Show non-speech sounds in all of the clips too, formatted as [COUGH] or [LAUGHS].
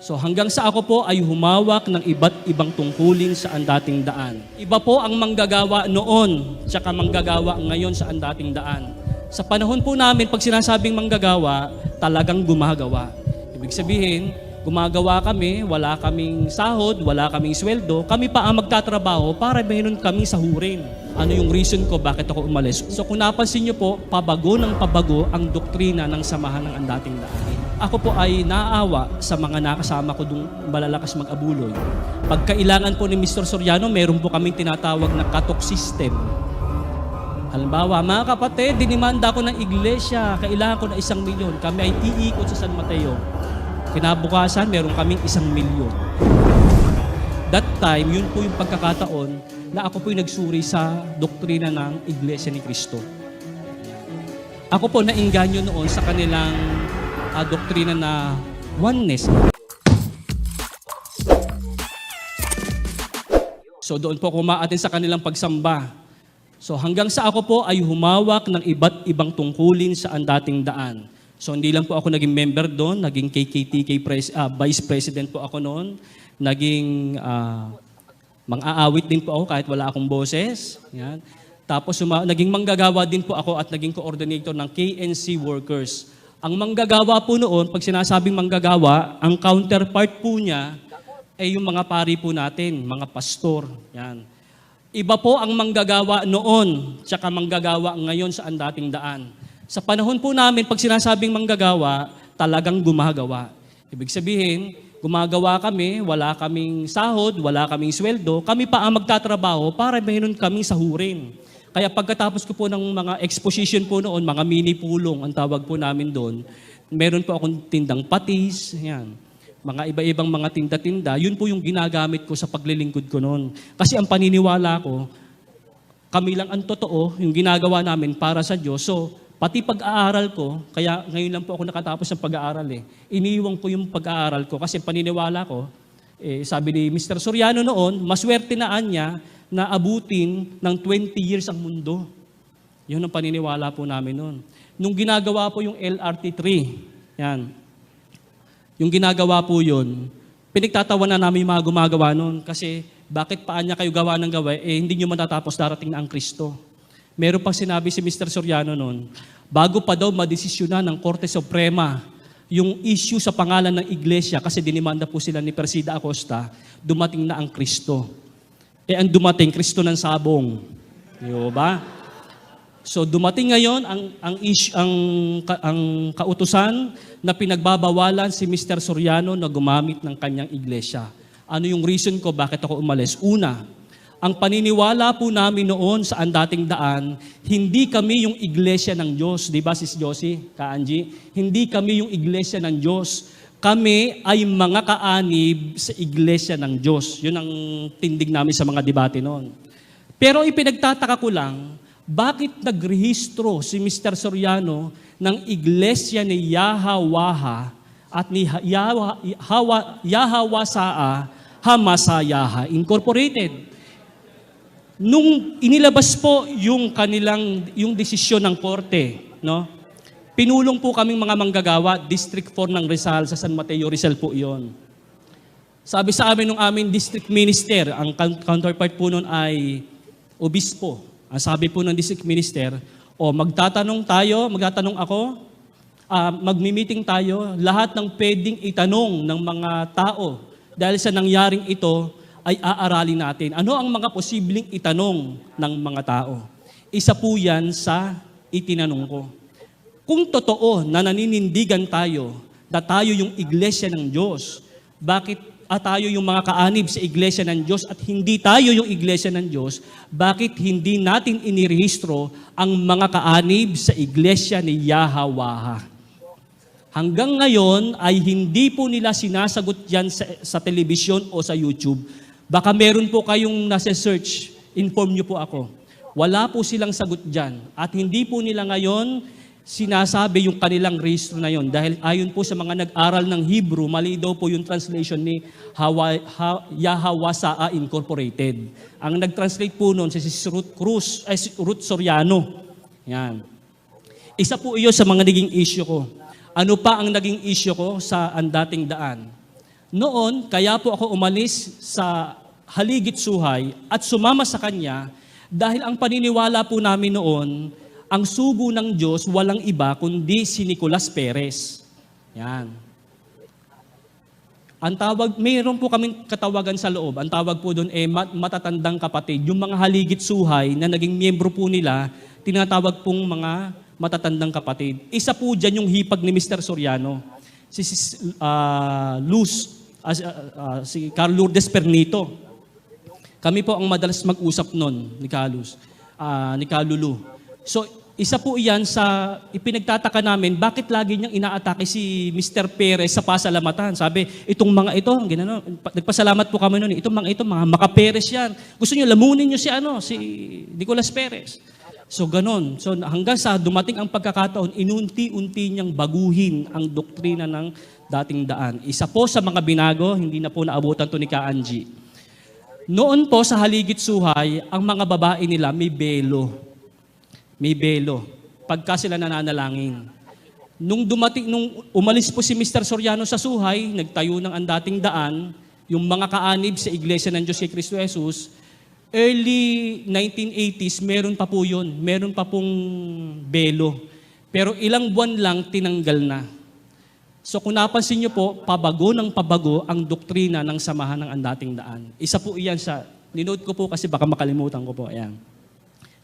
So hanggang sa ako po ay humawak ng iba't ibang tungkulin sa andating daan. Iba po ang manggagawa noon, tsaka manggagawa ngayon sa andating daan. Sa panahon po namin, pag sinasabing manggagawa, talagang gumagawa. Ibig sabihin, gumagawa kami, wala kaming sahod, wala kaming sweldo, kami pa ang magtatrabaho para meron kami sahurin. Ano yung reason ko bakit ako umalis? So kung napansin niyo po, pabago ng pabago ang doktrina ng samahan ng andating daan. Ako po ay naaawa sa mga nakasama ko dung malalakas mag-abuloy. Pag kailangan po ni Mr. Soriano, meron po kaming tinatawag na katok system. Halimbawa, mga kapatid, dinimanda ko ng iglesia, kailangan ko na isang milyon. Kami ay iikot sa San Mateo. Kinabukasan, meron kaming isang milyon. That time, yun po yung pagkakataon na ako po yung nagsuri sa doktrina ng Iglesia ni Cristo. Ako po nainganyo noon sa kanilang ah, doktrina na oneness. So doon po ako umaatin sa kanilang pagsamba. So hanggang sa ako po ay humawak ng iba't ibang tungkulin sa andating daan. So hindi lang po ako naging member doon, naging KKTK pres- ah, Vice President po ako noon, naging ah, mang-aawit din po ako kahit wala akong boses. Yan. Tapos suma- naging manggagawa din po ako at naging coordinator ng KNC workers. Ang manggagawa po noon, pag sinasabing manggagawa, ang counterpart po niya ay yung mga pari po natin, mga pastor. Yan. Iba po ang manggagawa noon, tsaka manggagawa ngayon sa andating daan. Sa panahon po namin, pag sinasabing manggagawa, talagang gumagawa. Ibig sabihin, gumagawa kami, wala kaming sahod, wala kaming sweldo, kami pa ang magtatrabaho para meron kaming sahurin. Kaya pagkatapos ko po ng mga exposition po noon, mga mini pulong, ang tawag po namin doon, meron po akong tindang patis, yan mga iba-ibang mga tinda-tinda, yun po yung ginagamit ko sa paglilingkod ko noon. Kasi ang paniniwala ko, kami lang ang totoo, yung ginagawa namin para sa Diyos. So, pati pag-aaral ko, kaya ngayon lang po ako nakatapos ng pag-aaral eh, iniiwan ko yung pag-aaral ko kasi paniniwala ko, eh, sabi ni Mr. Soriano noon, maswerte na niya na abutin ng 20 years ang mundo. Yun ang paniniwala po namin noon. Nung ginagawa po yung LRT3, yan, yung ginagawa po yun, pinagtatawa na namin yung mga gumagawa nun kasi bakit paan niya kayo gawa ng gawa, eh hindi nyo matatapos darating na ang Kristo. Meron pang sinabi si Mr. Soriano noon, bago pa daw madesisyonan ng Korte Suprema yung issue sa pangalan ng iglesia kasi dinimanda po sila ni Persida Acosta, dumating na ang Kristo. Eh ang dumating, Kristo ng sabong. Di ba? So dumating ngayon ang ang ish, ang, ka- ang kautusan na pinagbabawalan si Mr. Soriano na gumamit ng kanyang iglesia. Ano yung reason ko bakit ako umalis? Una, ang paniniwala po namin noon sa andating daan, hindi kami yung iglesia ng Diyos. Di ba, Sis Josie, Kaanji? Hindi kami yung iglesia ng Diyos. Kami ay mga kaanib sa iglesia ng Diyos. Yun ang tindig namin sa mga debate noon. Pero ipinagtataka ko lang, bakit nagrehistro si Mr. Soriano ng iglesia ni Yahawaha at ni Ha- Yawa, Hawa, Yahawasaa Hamasayaha Incorporated? Nung inilabas po yung kanilang yung desisyon ng korte, no? Pinulong po kaming mga manggagawa, District 4 ng Rizal sa San Mateo Rizal po 'yon. Sabi sa amin ng aming district minister, ang coun- counterpart po nun ay obispo. Ang sabi po ng district minister, o magtatanong tayo, magtatanong ako, ah, magmi-meeting tayo, lahat ng pwedeng itanong ng mga tao dahil sa nangyaring ito ay aaralin natin. Ano ang mga posibleng itanong ng mga tao? Isa po yan sa itinanong ko. Kung totoo na naninindigan tayo na tayo yung iglesia ng Diyos, bakit at tayo yung mga kaanib sa iglesia ng Diyos at hindi tayo yung iglesia ng Diyos, bakit hindi natin inirehistro ang mga kaanib sa iglesia ni Yahawaha? Hanggang ngayon ay hindi po nila sinasagot yan sa, sa telebisyon o sa YouTube. Baka meron po kayong nasa search, inform nyo po ako. Wala po silang sagot dyan. At hindi po nila ngayon sinasabi yung kanilang registro na yon dahil ayon po sa mga nag-aral ng Hebrew, mali daw po yung translation ni Hawa, ha, Yahawasaa Incorporated. Ang nag-translate po noon si Ruth Cruz, ay si Ruth Soriano. Yan. Isa po iyon sa mga naging issue ko. Ano pa ang naging issue ko sa ang dating daan? Noon, kaya po ako umalis sa haligit suhay at sumama sa kanya dahil ang paniniwala po namin noon, ang sugo ng Diyos walang iba kundi si Nicolas Perez. Yan. Ang tawag, mayroon po kaming katawagan sa loob. Ang tawag po doon eh mat- matatandang kapatid. Yung mga haligit suhay na naging miyembro po nila, tinatawag pong mga matatandang kapatid. Isa po dyan yung hipag ni Mr. Soriano. Si, si ah, Luz, ah, ah, si Carl Lourdes Pernito. Kami po ang madalas mag-usap noon ni Carlos, ah, ni Kalulu. So, isa po iyan sa ipinagtataka namin, bakit lagi niyang inaatake si Mr. Perez sa pasalamatan? Sabi, itong mga ito, ginano, pa- nagpasalamat po kami noon, itong mga ito, mga makaperes yan. Gusto niyo, lamunin niyo si, ano, si Nicolas Perez. So, ganon. So, hanggang sa dumating ang pagkakataon, inunti-unti niyang baguhin ang doktrina ng dating daan. Isa po sa mga binago, hindi na po naabutan to ni Ka. Noon po sa haligit suhay, ang mga babae nila may belo. May belo. Pagka sila nananalangin. Nung dumating, nung umalis po si Mr. Soriano sa suhay, nagtayo ng ang dating daan, yung mga kaanib sa Iglesia ng Diyos kay Kristo Jesus, early 1980s, meron pa po yun. Meron pa pong belo. Pero ilang buwan lang, tinanggal na. So kung napansin niyo po, pabago ng pabago ang doktrina ng samahan ng andating daan. Isa po iyan sa, ninote ko po kasi baka makalimutan ko po. Ayan.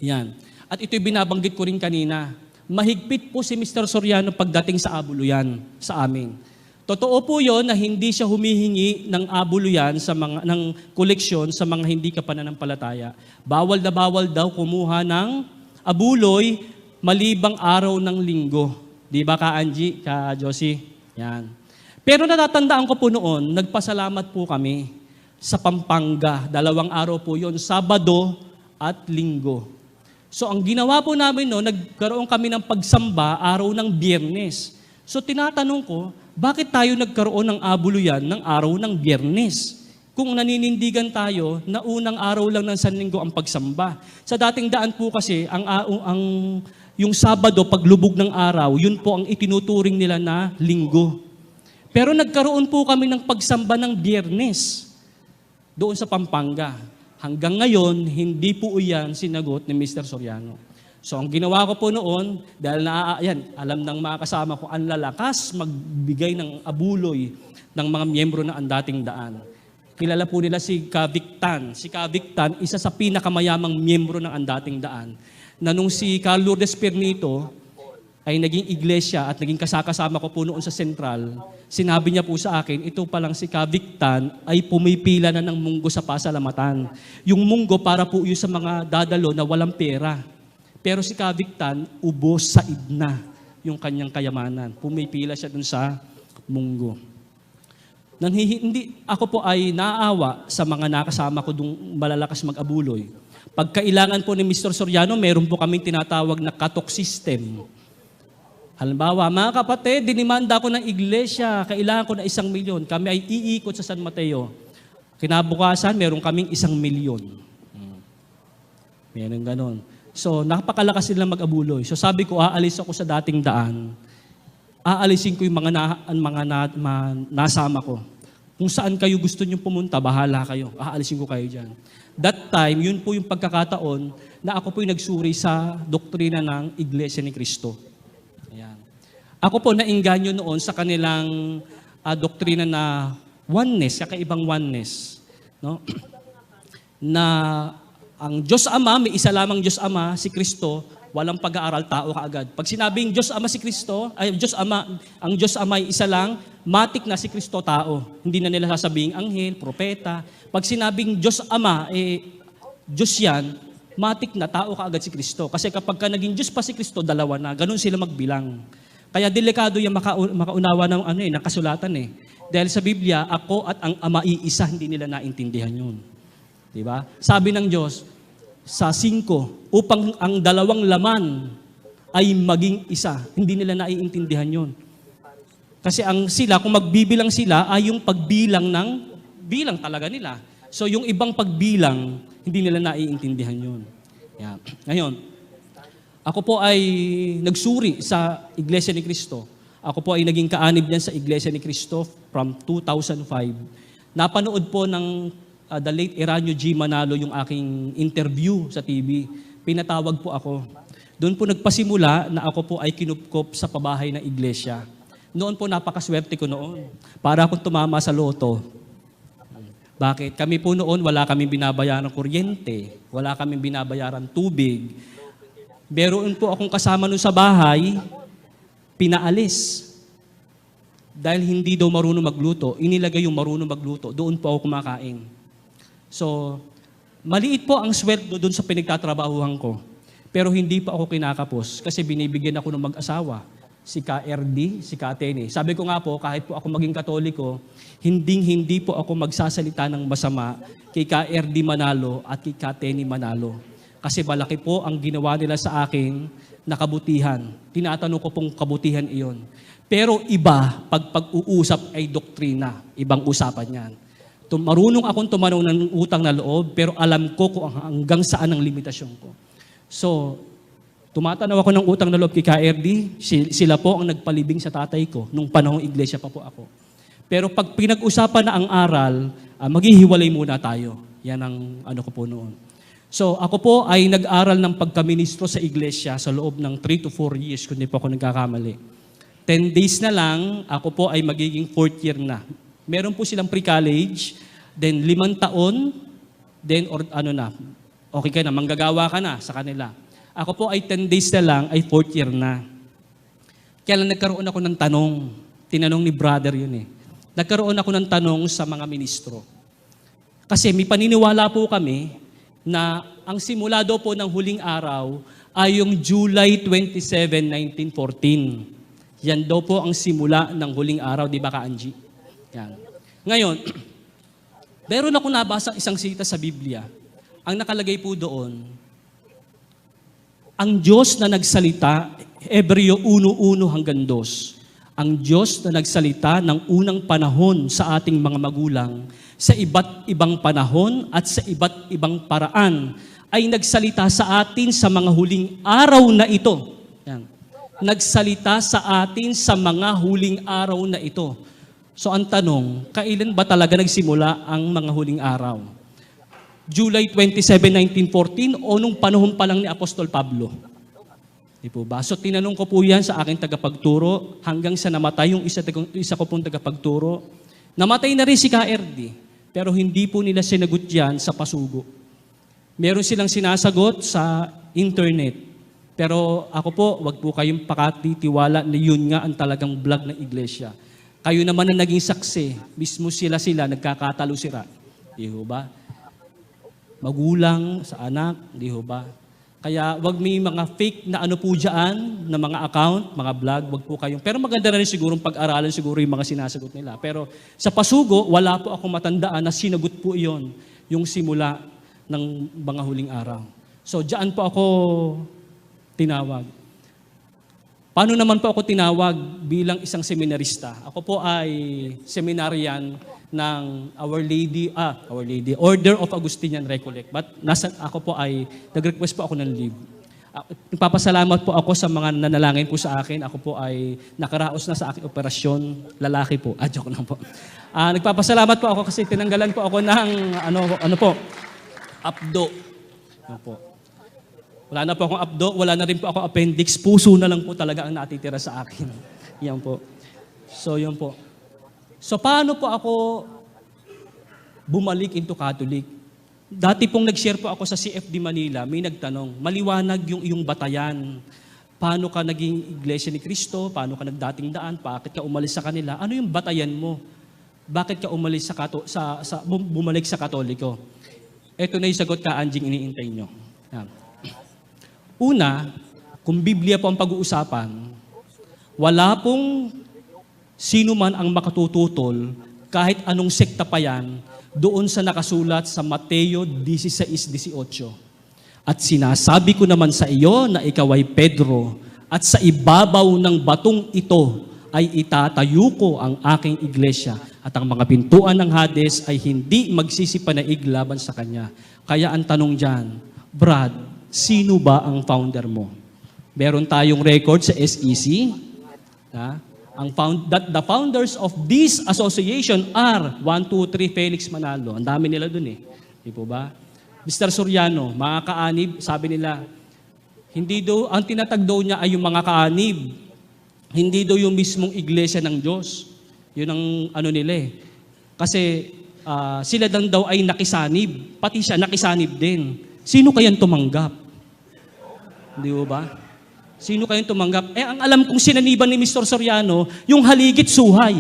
Yan. At ito'y binabanggit ko rin kanina. Mahigpit po si Mr. Soriano pagdating sa abuluyan sa amin. Totoo po yon na hindi siya humihingi ng abuluyan sa mga ng koleksyon sa mga hindi ka pananampalataya. Bawal na bawal daw kumuha ng abuloy malibang araw ng linggo. Di ba ka Angie, ka Josie? Yan. Pero natatandaan ko po noon, nagpasalamat po kami sa Pampanga. Dalawang araw po yon, Sabado at Linggo. So ang ginawa po namin no, nagkaroon kami ng pagsamba araw ng biyernes. So tinatanong ko, bakit tayo nagkaroon ng abuluyan ng araw ng biyernes? Kung naninindigan tayo na unang araw lang ng Sanlinggo ang pagsamba. Sa dating daan po kasi, ang, ang, ang yung Sabado, paglubog ng araw, yun po ang itinuturing nila na linggo. Pero nagkaroon po kami ng pagsamba ng biyernes doon sa Pampanga. Hanggang ngayon, hindi po iyan sinagot ni Mr. Soriano. So ang ginawa ko po noon, dahil na, yan, alam ng mga kasama ko, ang lalakas magbigay ng abuloy ng mga miyembro ng ang dating daan. Kilala po nila si Kavictan. Si Kavictan, isa sa pinakamayamang miyembro ng ang dating daan. Na nung si Carl Lourdes Pernito ay naging iglesia at naging kasakasama ko po noon sa Central, sinabi niya po sa akin, ito pa lang si Kavictan ay pumipila na ng munggo sa pasalamatan. Yung munggo para po yun sa mga dadalo na walang pera. Pero si Kavictan, ubos sa idna yung kanyang kayamanan. Pumipila siya dun sa munggo. Nanhihi, hindi, ako po ay naawa sa mga nakasama ko dung malalakas mag-abuloy. Pag kailangan po ni Mr. Soriano, meron po kaming tinatawag na katok system. Halimbawa, mga kapatid, dinimanda ko ng iglesia, kailangan ko na isang milyon. Kami ay iikot sa San Mateo. Kinabukasan, meron kaming isang milyon. Meron ganon. So, napakalakas nila mag-abuloy. So, sabi ko, aalis ako sa dating daan. Aalisin ko yung mga, na, mga na, ma- nasama ko. Kung saan kayo gusto nyo pumunta, bahala kayo. Aalisin ko kayo dyan. That time, yun po yung pagkakataon na ako po yung nagsuri sa doktrina ng Iglesia ni Cristo. Ako po nainganyo noon sa kanilang ah, doktrina na oneness, kakaibang oneness. No? [CLEARS THROAT] na ang Diyos Ama, may isa lamang Diyos Ama, si Kristo, walang pag-aaral tao kaagad. Pag sinabing Diyos Ama si Kristo, ay Diyos Ama, ang Diyos Ama ay isa lang, matik na si Kristo tao. Hindi na nila sasabing anghel, propeta. Pag sinabing Diyos Ama, eh, Diyos yan, matik na tao kaagad si Kristo. Kasi kapag ka naging Diyos pa si Kristo, dalawa na. Ganun sila magbilang. Kaya delikado yung maka, makaunawa ng ano eh, ng kasulatan eh. Dahil sa Biblia, ako at ang Ama iisa, hindi nila naintindihan yun. Di ba? Sabi ng Diyos, sa 5, upang ang dalawang laman ay maging isa. Hindi nila naiintindihan yun. Kasi ang sila, kung magbibilang sila, ay yung pagbilang ng bilang talaga nila. So yung ibang pagbilang, hindi nila naiintindihan yun. Yeah. Ngayon, ako po ay nagsuri sa Iglesia ni Cristo. Ako po ay naging kaanib niyan sa Iglesia ni Cristo from 2005. Napanood po ng uh, the late Eranio G. Manalo yung aking interview sa TV. Pinatawag po ako. Doon po nagpasimula na ako po ay kinupkop sa pabahay ng iglesia. Noon po napakaswerte ko noon. Para akong tumama sa loto. Bakit? Kami po noon, wala kaming binabayaran kuryente, wala kaming binabayaran tubig. Meron po akong kasama nun sa bahay, pinaalis. Dahil hindi daw marunong magluto, inilagay yung marunong magluto, doon po ako kumakain. So, maliit po ang sweldo doon sa pinagtatrabahuhan ko. Pero hindi pa ako kinakapos kasi binibigyan ako ng mag-asawa si KRD, si Katene. Sabi ko nga po, kahit po ako maging katoliko, hinding-hindi po ako magsasalita ng masama kay KRD Manalo at kay Katene Manalo. Kasi malaki po ang ginawa nila sa akin na kabutihan. Tinatanong ko pong kabutihan iyon. Pero iba, pag pag-uusap ay doktrina. Ibang usapan yan. Marunong akong tumanaw ng utang na loob, pero alam ko kung hanggang saan ang limitasyon ko. So, Tumatanaw ako ng utang na loob kay KRD, si- sila po ang nagpalibing sa tatay ko nung panahong iglesia pa po ako. Pero pag pinag-usapan na ang aral, ah, maghihiwalay muna tayo. Yan ang ano ko po noon. So ako po ay nag-aral ng pagkaministro sa iglesia sa loob ng 3 to 4 years kung hindi po ako nagkakamali. 10 days na lang, ako po ay magiging fourth year na. Meron po silang pre-college, then limang taon, then or ano na, okay ka na, manggagawa ka na sa kanila. Ako po ay 10 days na lang, ay fourth year na. Kaya lang nagkaroon ako ng tanong. Tinanong ni brother yun eh. Nagkaroon ako ng tanong sa mga ministro. Kasi may paniniwala po kami na ang simula daw po ng huling araw ay yung July 27, 1914. Yan daw po ang simula ng huling araw, di ba ka, Angie? Yan. Ngayon, [CLEARS THROAT] meron ako nabasa isang sita sa Biblia. Ang nakalagay po doon, ang Diyos na nagsalita, Hebreo 1.1 hanggang 2. Ang Diyos na nagsalita ng unang panahon sa ating mga magulang, sa iba't ibang panahon at sa iba't ibang paraan, ay nagsalita sa atin sa mga huling araw na ito. Yan. Nagsalita sa atin sa mga huling araw na ito. So ang tanong, kailan ba talaga nagsimula ang mga huling araw? July 27, 1914 o nung panahon pa lang ni Apostol Pablo? Di po ba? So tinanong ko po yan sa aking tagapagturo hanggang sa namatay yung isa, isa ko pong tagapagturo. Namatay na rin si KRD, pero hindi po nila sinagot yan sa pasugo. Meron silang sinasagot sa internet. Pero ako po, wag po kayong pakatitiwala na yun nga ang talagang vlog ng iglesia. Kayo naman ang naging saksi. Mismo sila-sila, nagkakatalo sila. Di ho ba? magulang sa anak, di ho ba? Kaya wag may mga fake na ano po dyan, na mga account, mga vlog, wag po kayong. Pero maganda na rin siguro pag-aralan siguro yung mga sinasagot nila. Pero sa pasugo, wala po ako matandaan na sinagot po iyon, yung simula ng mga huling araw. So diyan po ako tinawag. Paano naman po ako tinawag bilang isang seminarista? Ako po ay seminarian ng Our Lady, ah, Our Lady, Order of Augustinian Recollect. But nasa, ako po ay, nag-request po ako ng leave. Ah, Nagpapasalamat po ako sa mga nanalangin po sa akin. Ako po ay nakaraos na sa aking operasyon. Lalaki po. Ah, joke lang po. Ah, nagpapasalamat po ako kasi tinanggalan po ako ng ano, ano po, abdo. Ano po. Wala na po akong abdo, wala na rin po akong appendix. Puso na lang po talaga ang natitira sa akin. [LAUGHS] Yan po. So, yun po. So, paano po ako bumalik into Catholic? Dati pong nag-share po ako sa CFD Manila, may nagtanong, maliwanag yung iyong batayan. Paano ka naging iglesia ni Kristo? Paano ka nagdating daan? Bakit ka umalis sa kanila? Ano yung batayan mo? Bakit ka umalis sa, kato, sa, sa bum- bumalik sa Katoliko? Ito na yung sagot ka, Anjing, iniintay nyo. Yan. Una, kung Biblia po ang pag-uusapan, wala pong sino man ang makatututol, kahit anong sekta pa yan, doon sa nakasulat sa Mateo 16.18. At sinasabi ko naman sa iyo na ikaw ay Pedro, at sa ibabaw ng batong ito ay itatayo ko ang aking iglesia, at ang mga pintuan ng Hades ay hindi magsisipanaig laban sa kanya. Kaya ang tanong dyan, Brad, sino ba ang founder mo? Meron tayong record sa SEC, ha? Ang found, that the founders of this association are 1, 2, 3, Felix Manalo. Ang dami nila dun eh. Di po ba? Mr. Soriano, mga kaanib, sabi nila, hindi daw, ang tinatag daw niya ay yung mga kaanib. Hindi daw yung mismong iglesia ng Diyos. Yun ang ano nila eh. Kasi ah, sila lang daw ay nakisanib. Pati siya nakisanib din. Sino kayang tumanggap? Di ba? Sino kayang tumanggap? Eh, ang alam kong sinaniban ni Mr. Soriano, yung haligit suhay.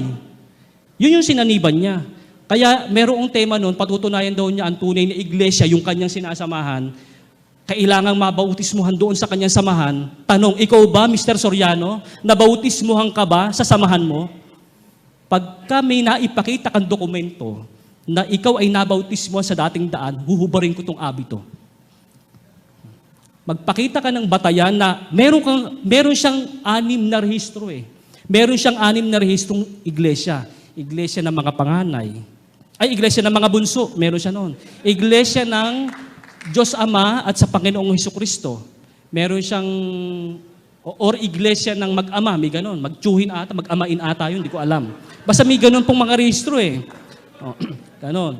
Yun yung sinaniban niya. Kaya merong tema noon, patutunayan daw niya ang tunay na iglesia, yung kanyang sinasamahan, kailangang mabautismuhan doon sa kanyang samahan. Tanong, ikaw ba, Mr. Soriano, nabautismuhan ka ba sa samahan mo? Pagka may naipakita kang dokumento na ikaw ay nabautismuhan sa dating daan, huhubarin ko tong abito. Magpakita ka ng batayan na meron, kang, meron siyang anim na rehistro eh. Meron siyang anim na rehistrong iglesia. Iglesia ng mga panganay. Ay, iglesia ng mga bunso. Meron siya noon. Iglesia ng Diyos Ama at sa Panginoong Heso Kristo. Meron siyang or iglesia ng mag-ama, may ganon. Magtsuhin ata, mag-amain ata yun, hindi ko alam. Basta may ganon pong mga rehistro eh. O, [CLEARS THROAT] ganon.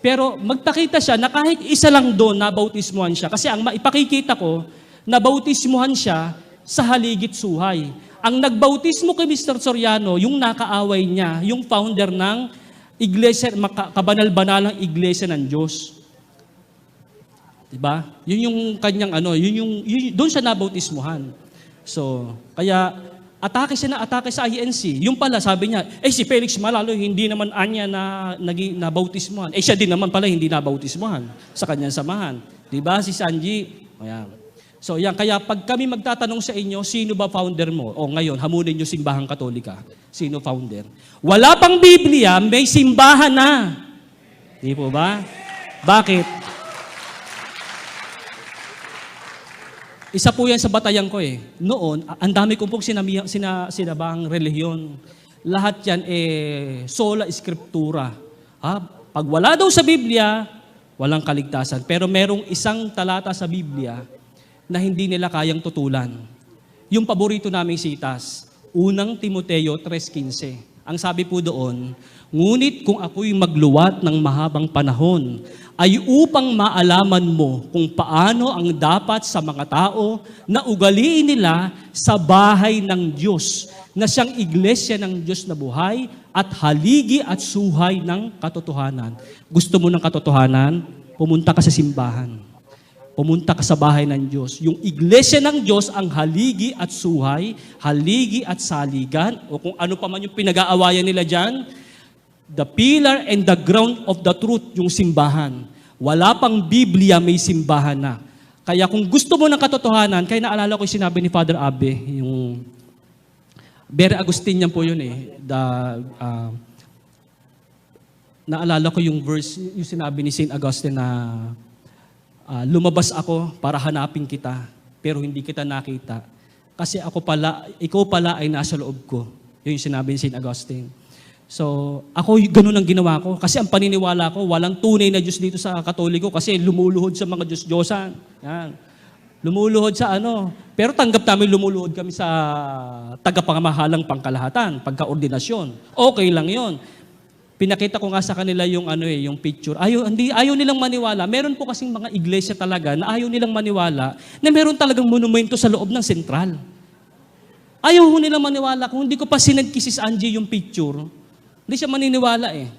Pero magpakita siya na kahit isa lang doon nabautismuhan siya. Kasi ang maipakikita ko, nabautismuhan siya sa haligit suhay. Ang nagbautismo kay Mr. Soriano, yung nakaaway niya, yung founder ng iglesia, kabanal-banalang iglesia ng Diyos. Diba? Yun yung kanyang ano, yun yung, yun, doon siya nabautismuhan. So, kaya atake siya na atake sa INC. Yung pala, sabi niya, eh si Felix Malalo, hindi naman anya na nagi, nabautismuhan. Eh siya din naman pala hindi nabautismuhan sa kanyang samahan. Di ba? Si Sanji. Ayan. So yan, kaya pag kami magtatanong sa inyo, sino ba founder mo? O ngayon, hamunin niyo simbahang katolika. Sino founder? Wala pang Biblia, may simbahan na. Di po ba? Bakit? Isa po yan sa batayan ko eh. Noon, ang dami kong pong sinami, sina, sinabang relihiyon. Lahat yan eh, sola scriptura. Ha? Pag wala daw sa Biblia, walang kaligtasan. Pero merong isang talata sa Biblia na hindi nila kayang tutulan. Yung paborito naming sitas, unang Timoteo 3.15. Ang sabi po doon, Ngunit kung ako'y magluwat ng mahabang panahon, ay upang maalaman mo kung paano ang dapat sa mga tao na ugaliin nila sa bahay ng Diyos, na siyang iglesia ng Diyos na buhay at haligi at suhay ng katotohanan. Gusto mo ng katotohanan? Pumunta ka sa simbahan. Pumunta ka sa bahay ng Diyos. Yung iglesia ng Diyos ang haligi at suhay, haligi at saligan, o kung ano pa man yung pinag-aawayan nila dyan, the pillar and the ground of the truth, yung simbahan. Wala pang Biblia, may simbahan na. Kaya kung gusto mo ng katotohanan, kaya naalala ko yung sinabi ni Father Abe, yung Bere Agustinian po yun eh. The, ah, naalala ko yung verse, yung sinabi ni St. Augustine na ah, lumabas ako para hanapin kita, pero hindi kita nakita. Kasi ako pala, ikaw pala ay nasa loob ko. Yun yung sinabi ni St. Augustine. So, ako ganun ang ginawa ko. Kasi ang paniniwala ko, walang tunay na Diyos dito sa Katoliko kasi lumuluhod sa mga Diyos-Diyosan. Yan. Lumuluhod sa ano. Pero tanggap namin lumuluhod kami sa tagapangamahalang pangkalahatan, pagkaordinasyon. Okay lang yon. Pinakita ko nga sa kanila yung ano eh, yung picture. Ayaw, hindi, ayaw nilang maniwala. Meron po kasing mga iglesia talaga na ayaw nilang maniwala na meron talagang monumento sa loob ng sentral. Ayaw ho nilang maniwala. Kung hindi ko pa sinend Angie yung picture, hindi siya maniniwala eh.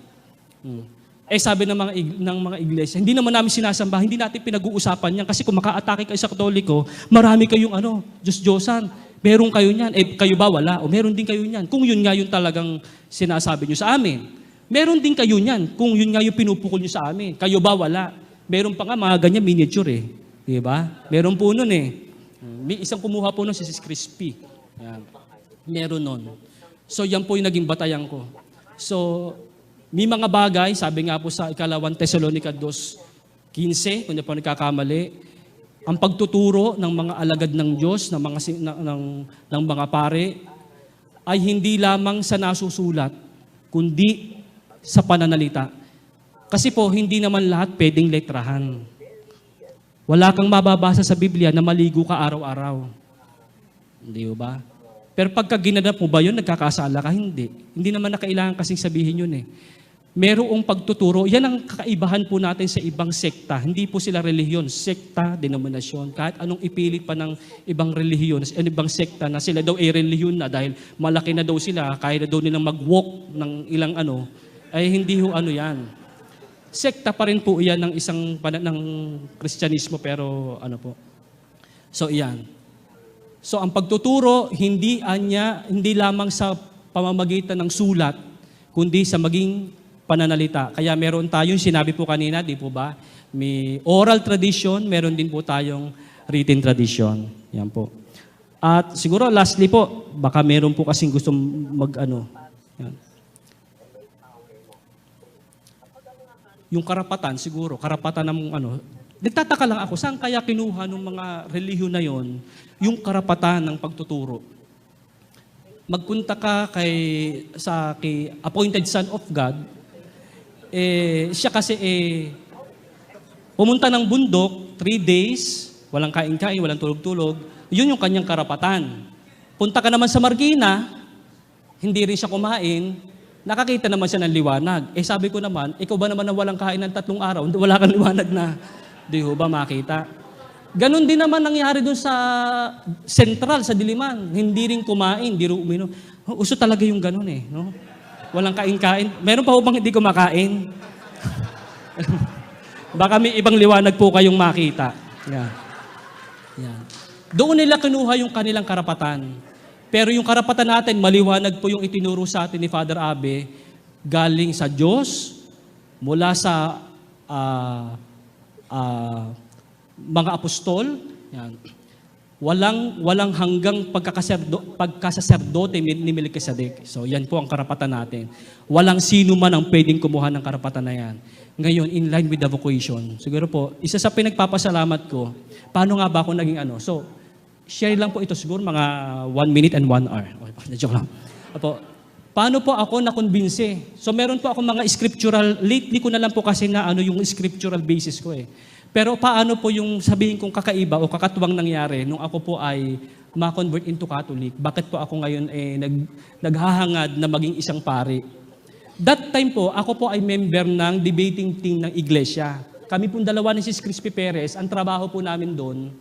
Hmm. Eh sabi ng mga, ig- ng mga iglesia, hindi naman namin sinasamba, hindi natin pinag-uusapan yan kasi kung maka-atake kayo sa katoliko, marami kayong ano, Diyos-Diyosan. Meron kayo niyan. Eh kayo ba wala? O meron din kayo niyan. Kung yun nga yung talagang sinasabi nyo sa amin. Meron din kayo niyan. Kung yun nga yung pinupukol nyo sa amin. Kayo ba wala? Meron pa nga mga ganyan miniature eh. Di ba? Meron po nun eh. May isang kumuha po nun si Sis Crispy. Yan. Meron nun. So yan po yung naging batayan ko. So, may mga bagay, sabi nga po sa ikalawang Thessalonica 2.15, kung hindi po nagkakamali, ang pagtuturo ng mga alagad ng Diyos, ng mga, ng, ng, ng mga pare, ay hindi lamang sa nasusulat, kundi sa pananalita. Kasi po, hindi naman lahat pwedeng letrahan. Wala kang mababasa sa Biblia na maligo ka araw-araw. Hindi ba? Pero pagka ginanap mo ba yun, nagkakasala ka? Hindi. Hindi naman na kailangan kasing sabihin yun eh. Merong pagtuturo, yan ang kakaibahan po natin sa ibang sekta. Hindi po sila relihiyon, sekta, denominasyon. Kahit anong ipilit pa ng ibang relihiyon, eh, ibang sekta na sila daw ay relihiyon na dahil malaki na daw sila, kaya na daw nilang mag-walk ng ilang ano, ay hindi ho ano yan. Sekta pa rin po iyan ng isang ng Kristyanismo pero ano po. So iyan. So ang pagtuturo hindi anya hindi lamang sa pamamagitan ng sulat kundi sa maging pananalita. Kaya meron tayong sinabi po kanina, di po ba? May oral tradition, meron din po tayong written tradition. Yan po. At siguro lastly po, baka meron po kasing gusto mag ano. Yan. Yung karapatan siguro, karapatan ng ano. Nagtataka lang ako, saan kaya kinuha ng mga relihiyon na yon yung karapatan ng pagtuturo? Magpunta ka kay sa kay appointed son of God, eh siya kasi eh pumunta ng bundok, three days, walang kain-kain, walang tulog-tulog, yun yung kanyang karapatan. Punta ka naman sa Marikina, hindi rin siya kumain, nakakita naman siya ng liwanag. Eh sabi ko naman, ikaw ba naman na walang kain ng tatlong araw, [LAUGHS] wala kang liwanag na, di ho ba makita? Ganon din naman nangyari dun sa Central, sa Diliman. Hindi rin kumain, hindi rin. Uso talaga yung ganon eh. No? Walang kain-kain. Meron pa ho bang hindi kumakain? [LAUGHS] Baka may ibang liwanag po kayong makita. Yan. Yan. Doon nila kinuha yung kanilang karapatan. Pero yung karapatan natin, maliwanag po yung itinuro sa atin ni Father Abe, galing sa Diyos, mula sa ah, ah, mga apostol, yan. Walang walang hanggang pagkakaserdo, pagkasaserdote ni Melchizedek. So yan po ang karapatan natin. Walang sino man ang pwedeng kumuha ng karapatan na yan. Ngayon, in line with the vocation. Siguro po, isa sa pinagpapasalamat ko, paano nga ba ako naging ano? So, share lang po ito siguro mga one minute and one hour. Okay, [LAUGHS] joke lang. Apo, paano po ako nakonbinse? So meron po ako mga scriptural, lately ko na lang po kasi na ano yung scriptural basis ko eh. Pero paano po yung sabihin kong kakaiba o kakatuwang nangyari nung ako po ay ma-convert into Catholic? Bakit po ako ngayon eh nag, naghahangad na maging isang pari? That time po, ako po ay member ng debating team ng iglesia. Kami pong dalawa ni Sis Crispy Perez, ang trabaho po namin doon,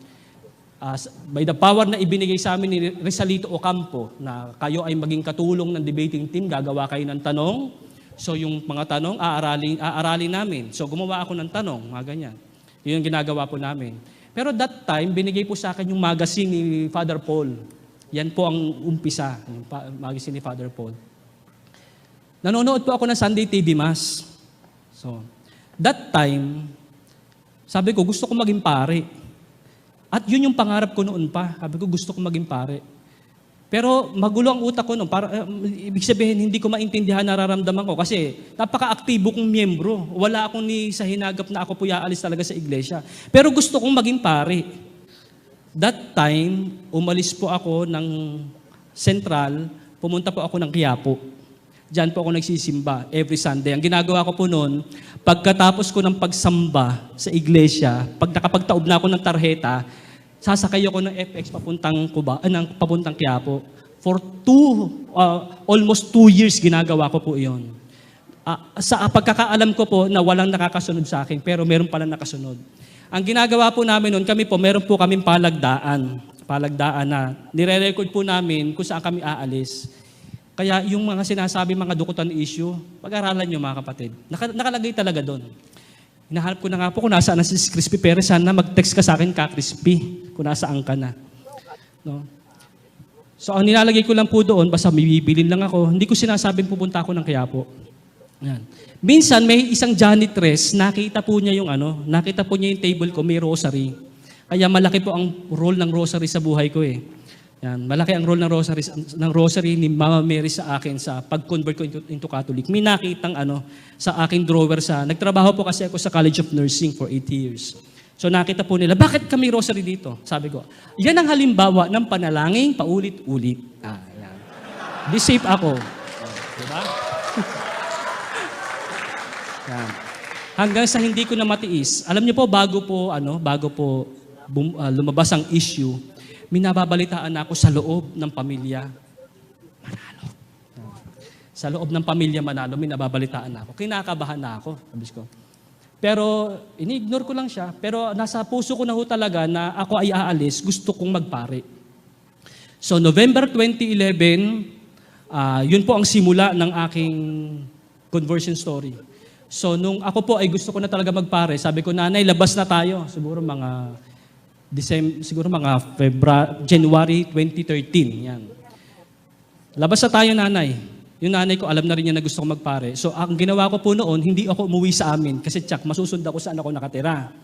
uh, by the power na ibinigay sa amin ni Rizalito Ocampo, na kayo ay maging katulong ng debating team, gagawa kayo ng tanong. So yung mga tanong, aaralin, aaralin namin. So gumawa ako ng tanong, mga ganyan. Yun yung ginagawa po namin. Pero that time, binigay po sa akin yung magazine ni Father Paul. Yan po ang umpisa, yung magazine ni Father Paul. Nanonood po ako ng Sunday TV Mass. So, that time, sabi ko, gusto ko maging pare. At yun yung pangarap ko noon pa. Sabi ko, gusto ko maging pare. Pero magulo ang utak ko noon. Para, eh, ibig sabihin, hindi ko maintindihan nararamdaman ko kasi napaka-aktibo kong miyembro. Wala akong ni sa hinagap na ako po yaalis talaga sa iglesia. Pero gusto kong maging pare. That time, umalis po ako ng Central, pumunta po ako ng Quiapo. Diyan po ako nagsisimba every Sunday. Ang ginagawa ko po noon, pagkatapos ko ng pagsamba sa iglesia, pag nakapagtaob na ako ng tarheta, sasakay ako ng FX papuntang Cuba, ah, ng papuntang Quiapo. For two, uh, almost two years ginagawa ko po iyon. Ah, sa pagkakaalam ko po na walang nakakasunod sa akin, pero meron pala nakasunod. Ang ginagawa po namin noon, kami po, meron po kaming palagdaan. Palagdaan na nire-record po namin kung saan kami aalis. Kaya yung mga sinasabi, mga dukutan issue, pag-aralan nyo mga kapatid. Naka, nakalagay talaga doon. Hinahanap ko na nga po kung nasaan na si Crispy Perez. Sana mag-text ka sa akin ka, Crispy, kung nasaan ka na. No? So ang nilalagay ko lang po doon, basta may bibilin lang ako, hindi ko sinasabing pupunta ako ng Quiapo. Yan. Minsan may isang janitress, nakita po niya yung ano, nakita po niya yung table ko, may rosary. Kaya malaki po ang role ng rosary sa buhay ko eh. Yan, malaki ang role ng rosary, ng rosary ni Mama Mary sa akin sa pag-convert ko into, into Catholic. May nakitang ano, sa aking drawer sa, nagtrabaho po kasi ako sa College of Nursing for 8 years. So nakita po nila, bakit kami rosary dito? Sabi ko, yan ang halimbawa ng panalangin paulit-ulit. Ah, yan. Be safe ako. Oh, diba? [LAUGHS] yan. Hanggang sa hindi ko na matiis. Alam niyo po, bago po, ano, bago po bum- ah, lumabas ang issue, minababalitaan na ako sa loob ng pamilya. Manalo. Sa loob ng pamilya Manalo, minababalitaan na ako. Kinakabahan na ako, sabi ko. Pero ini-ignore ko lang siya. Pero nasa puso ko na ho talaga na ako ay aalis, gusto kong magpare. So November 2011, ah, yun po ang simula ng aking conversion story. So nung ako po ay gusto ko na talaga magpare, sabi ko, nanay, labas na tayo. Siguro mga December, siguro mga February, January 2013, yan. Labas na tayo, nanay. Yung nanay ko, alam na rin niya na gusto ko magpare. So, ang ginawa ko po noon, hindi ako umuwi sa amin. Kasi tsak, masusunda ko saan ako nakatira.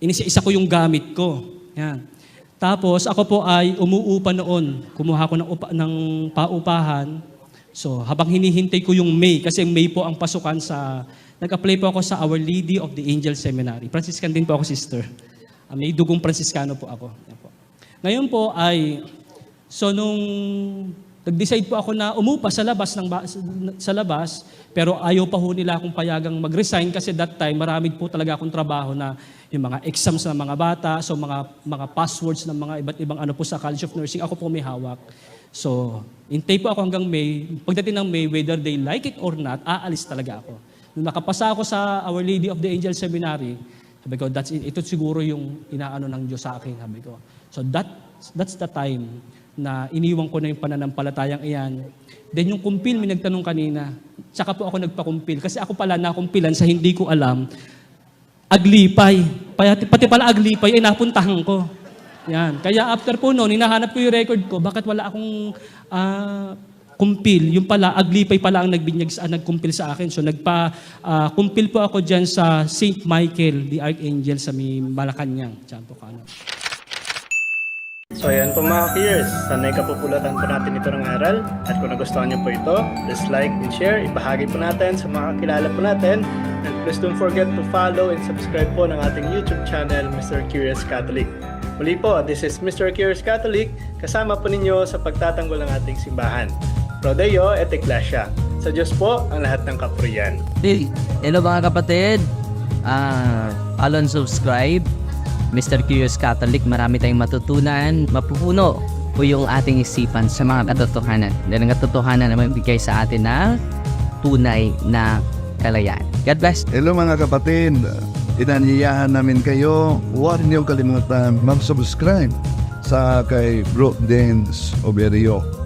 Inisa-isa ko yung gamit ko. Yan. Tapos, ako po ay umuupa noon. Kumuha ko ng, upa, ng paupahan. So, habang hinihintay ko yung May, kasi May po ang pasukan sa... Nag-apply po ako sa Our Lady of the Angel Seminary. Franciscan din po ako, sister. Ah, may dugong Franciscano po ako. Ngayon po ay... So, nung nag-decide po ako na umupa sa labas ng ba- sa labas, pero ayaw pa ho nila akong payagang mag-resign kasi that time marami po talaga akong trabaho na yung mga exams ng mga bata, so mga mga passwords ng mga iba't ibang ano po sa College of Nursing, ako po may hawak. So, intay po ako hanggang May. Pagdating ng May, whether they like it or not, aalis talaga ako. Nung nakapasa ako sa Our Lady of the Angel Seminary, sabi ko, that's it. ito siguro yung inaano ng Diyos sa akin, sabi ko. So that, that's the time na iniwan ko na yung pananampalatayang iyan. Then yung kumpil, may nagtanong kanina, tsaka po ako nagpakumpil. Kasi ako pala nakumpilan sa hindi ko alam, aglipay. Pati, pati pala aglipay ay napuntahan ko. Yan. Kaya after po noon, hinahanap ko yung record ko, bakit wala akong ah, kumpil? Yung pala, aglipay pala ang nagbinyag sa, nagkumpil sa akin. So nagpa, ah, po ako dyan sa St. Michael, the Archangel sa may Malacanang. Diyan po ka, ano. So ayan po mga peers, sanay kapupulatan po natin ito ng aral at kung nagustuhan niyo po ito, please like and share, ibahagi po natin sa mga kakilala po natin and please don't forget to follow and subscribe po ng ating YouTube channel, Mr. Curious Catholic. Muli po, this is Mr. Curious Catholic, kasama po ninyo sa pagtatanggol ng ating simbahan. Prodeo et Ecclesia. Sa Diyos po ang lahat ng kapurian. Hey, Hello mga kapatid. Ah, follow and subscribe. Mr. Curious Catholic, marami tayong matutunan. Mapupuno po yung ating isipan sa mga katotohanan. Dahil ang katotohanan na magbigay sa atin ng tunay na kalayaan. God bless. Hello mga kapatid, inanyayahan namin kayo, huwag niyong kalimutan mag-subscribe sa kay Bro Dance Oberio,